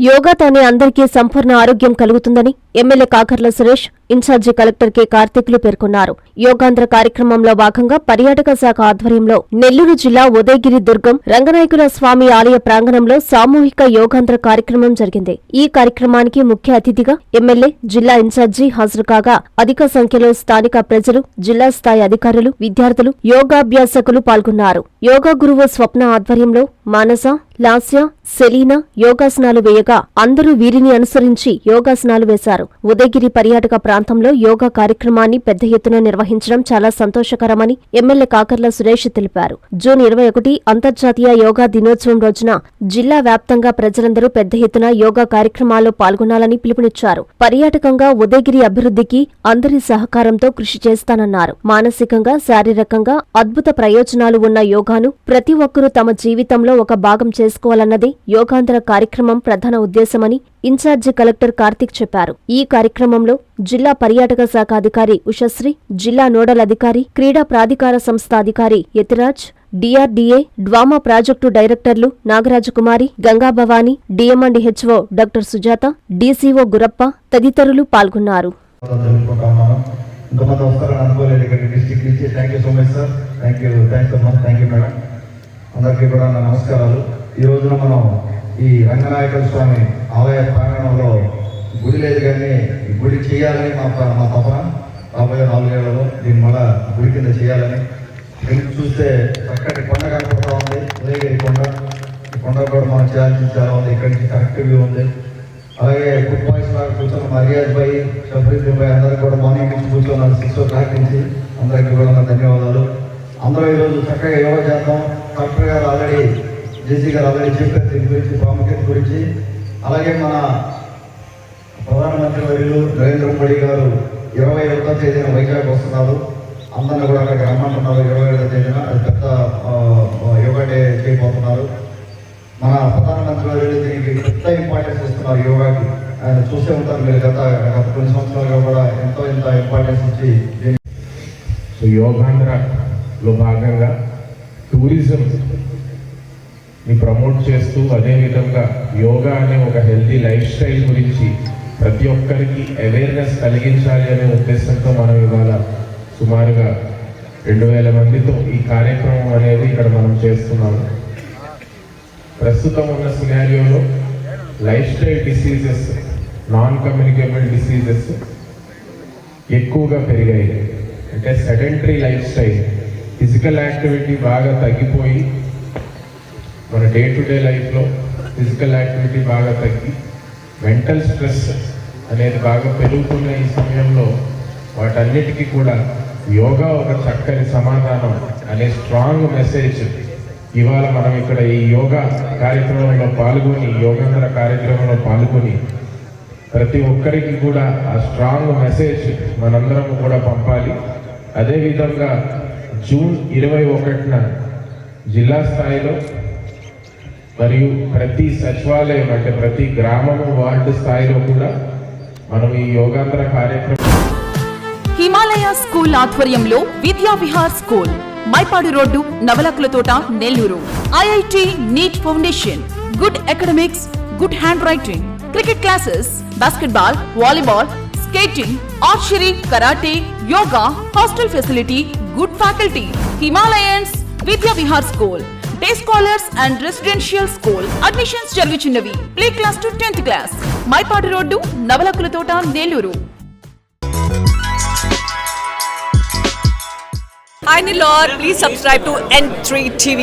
యోగాతోనే అందరికీ సంపూర్ణ ఆరోగ్యం కలుగుతుందని MLA Kakarla Suresh incharge collector K కార్తీకులు పేర్కొన్నారు. యోగాంధ్ర కార్యక్రమంలో భాగంగా పర్యాటక శాఖ ఆధ్వర్యంలో నెల్లూరు జిల్లా ఉదయగిరి దుర్గం రంగనాయకుల స్వామి ఆలయ ప్రాంగణంలో సామూహిక యోగాంధ్ర కార్యక్రమం జరిగింది. ఈ కార్యక్రమానికి ముఖ్య అతిథిగా ఎమ్మెల్యే జిల్లా ఇన్ఛార్జి హాజరు కాగా అధిక సంఖ్యలో స్థానిక ప్రజలు జిల్లా స్థాయి అధికారులు విద్యార్థులు యోగాభ్యాసకులు పాల్గొన్నారు. యోగా గురువు స్వప్న ఆధ్వర్యంలో మానస లాస్య సెలీనా యోగాసనాలు వేయగా అందరూ వీరిని అనుసరించి యోగాసనాలు వేశారు. ఉదయగిరి పర్యాటక ప్రాంతంలో యోగా కార్యక్రమాన్ని పెద్ద ఎత్తున నిర్వహించడం చాలా సంతోషకరమని ఎమ్మెల్యే కాకర్ల సురేష్ తెలిపారు. జూన్ ఇరవై ఒకటి అంతర్జాతీయ యోగా దినోత్సవం రోజున జిల్లా వ్యాప్తంగా ప్రజలందరూ పెద్ద ఎత్తున యోగా కార్యక్రమాల్లో పాల్గొనాలని పిలుపునిచ్చారు. పర్యాటకంగా ఉదయగిరి అభివృద్ధికి అందరి సహకారంతో కృషి చేస్తానన్నారు. మానసికంగా శారీరకంగా అద్భుత ప్రయోజనాలు ఉన్న యోగాను ప్రతి ఒక్కరూ తమ జీవితంలో ఒక భాగం చేసుకోవాలన్నది యోగాంధ్ర కార్యక్రమం ప్రధాన ఉద్దేశమని ఇన్ఛార్జి కలెక్టర్ కార్తిక్ చెప్పారు. ఈ కార్యక్రమంలో జిల్లా పర్యాటక శాఖ అధికారి ఉషశ్రీ జిల్లా నోడల్ అధికారి క్రీడా ప్రాధికార సంస్థ అధికారి యతిరాజ్ డిఆర్డీఏ డ్వామా ప్రాజెక్టు డైరెక్టర్లు Nagarajakumari Gangabhavani DM and HO doctor Sujatha DCO Gurappa తదితరులు పాల్గొన్నారు. అందరికీ కూడా నమస్కారాలు. ఈ రోజున మనం ఈ రంగనాయకుల స్వామి ఆలయ ప్రాంగణంలో గుడి లేదు కానీ ఈ గుడి చేయాలని మా మా తపన. రాబోయే నాలుగేళ్ళలో దీన్ని మళ్ళా గుడి కింద చేయాలని. వెళ్ళి చూస్తే చక్కటి కొండ కనపడతా ఉంది. ఉదయగిరి కొండ. ఈ కొండ కూడా మనం చేయాల్సిన చాలా ఉంది. ఇక్కడి నుంచి కరెక్ట్ వ్యూ ఉంది. అలాగే గుడ్ బాయ్స్ లాగా కూర్చొని మర్యాద్ భాయ్ షఫరీద్ భాయ్ అందరికి కూడా మార్నింగ్ నుంచి కూర్చున్నారు. సిక్స్ ఓ క్లాక్ నుంచి అందరికీ కూడా ధన్యవాదాలు. అందరూ ఈరోజు చక్కగా యోగా చేద్దాం. కలెక్టర్ గారు ఆల్రెడీ జేసీ గారు ఆల్రెడీ చెప్పారు దీని గురించి ప్రాముఖ్యత గురించి. అలాగే మన ప్రధానమంత్రి వర్యులు నరేంద్ర మోడీ గారు ఇరవై ఒకటో తేదీన వైజాగ్ వస్తున్నారు. అందరిని కూడా అక్కడికి రమ్మంటున్నారు. ఇరవై ఏడవ తేదీన అది పెద్ద ఆ, యోగా డే చేయబోతున్నారు. మన ప్రధానమంత్రి వర్యులు దీనికి పెద్ద ఇంపార్టెన్స్ ఇస్తున్నారు యోగాకి. ఆయన చూసే ఉంటారు మీరు గత గత కొన్ని సంవత్సరాలుగా కూడా ఎంతో ఎంత ఇంపార్టెన్స్ ఇచ్చి సో యోగాంధ్రలో భాగంగా టూరిజం ని ప్రమోట్ చేస్తూ అదేవిధంగా యోగా అనే ఒక హెల్తీ లైఫ్ స్టైల్ గురించి ప్రతి ఒక్కరికి అవేర్నెస్ కలిగించాలి అనే ఉద్దేశంతో మనం ఇవాళ సుమారుగా రెండు వేల మందితో ఈ కార్యక్రమం అనేది ఇక్కడ మనం చేస్తున్నాము ప్రస్తుతం ఉన్న సినారియోలో lifestyle diseases non communicable diseases ఎక్కువగా పెరిగాయి. అంటే sedentary lifestyle physical activity బాగా తగ్గిపోయి మన డే టు డే లైఫ్లో ఫిజికల్ యాక్టివిటీ బాగా తగ్గి మెంటల్ స్ట్రెస్ అనేది బాగా పెరుగుతున్న ఈ సమయంలో వాటన్నిటికీ కూడా యోగా ఒక చక్కని సమాధానం అనే స్ట్రాంగ్ మెసేజ్ ఇవాళ మనం ఇక్కడ ఈ యోగా కార్యక్రమంలో పాల్గొని యోగాంధ్ర కార్యక్రమంలో పాల్గొని ప్రతి ఒక్కరికి కూడా ఆ స్ట్రాంగ్ మెసేజ్ మనందరం కూడా పంపాలి. అదేవిధంగా జూన్ ఇరవై ఒకటిన జిల్లా స్థాయిలో మరియు ప్రతి సచివాలయం అంటే ప్రతి గ్రామము వార్డు స్థాయిలో కూడా మనం ఈ యోగాంధ్ర కార్యక్రమం హిమాలయ స్కూల్ ఆధ్వర్యంలో Vidya Vihar school Mypadu road Navalakula Thota Nellore. IIT NEET foundation good academics good handwriting cricket classes basketball volleyball skating archery karate yoga hostel facility good faculty Himalayans Vidya Vihar school. Day scholars and residential school admissions జరుగుచున్నవి. Play class to tenth class Mypadu road Navalakula Thota Nellore. Hi Nilor, please subscribe to N3 TV.